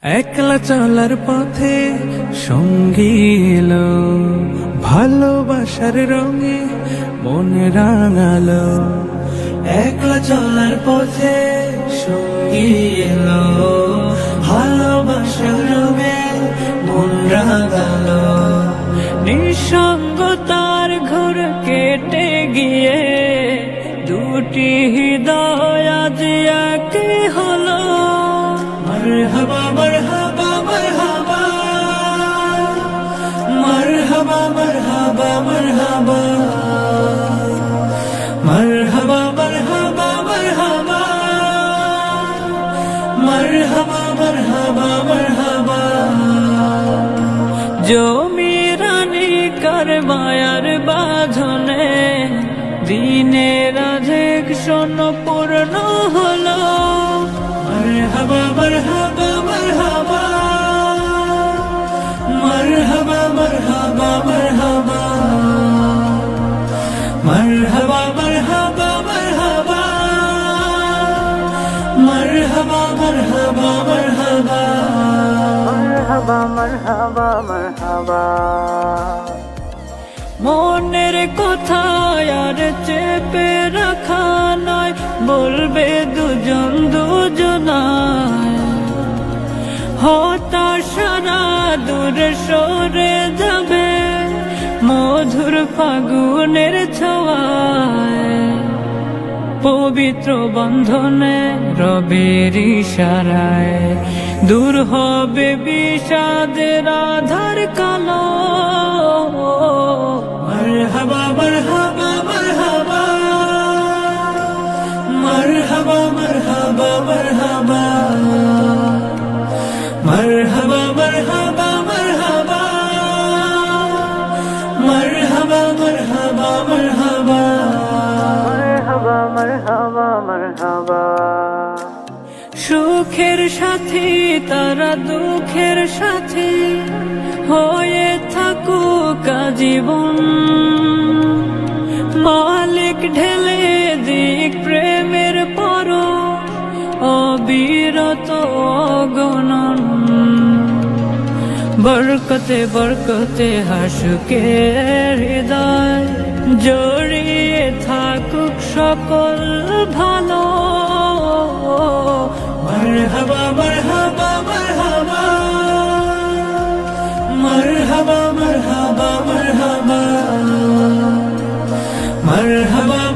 একলা চলার পথে সঙ্গী এলো, ভালোবাসার রঙে মনে রাঙালো। একলা চলার পথে সঙ্গী এলো, ভালোবাসার রঙে মন রাঙালো। নিঃসঙ্গতার ঘর কেটে গিয়ে দুটি হৃদয় মারহাবা মারহাবা মারহাবা মারহাবা মারহাবা মারহাবা মারহাবা মারহাবা মারহাবা মারহাবা মারহাবা মারহাবা জমি রানী কার মায়ার বাঁধনে দিনের আধেক শোন পূর্ণ হলো মারহাবা মনের কথা আর চেপে রাখা নয় বলবে দুজন দুজনায় হতাশারা দূর সরে যাবে মধুর ফাগুনের ছোঁয়ায় পবিত্র বন্ধনে রবের ইশারায়। দূর হবে বিষাদ আধার সুখের সাথে তারা দুঃখের সাথে। হয়ে থাকুক জীবন মালিক ঢেলে দিক প্রেমের পর অবিরত অগণন বরকতে বরকতে হাসুকে হৃদয় জড়িয়ে থাকুক সকল ভালো। মরহবা মরহবা মরহবা। মরহবা মরহবা মরহবা। মরহবা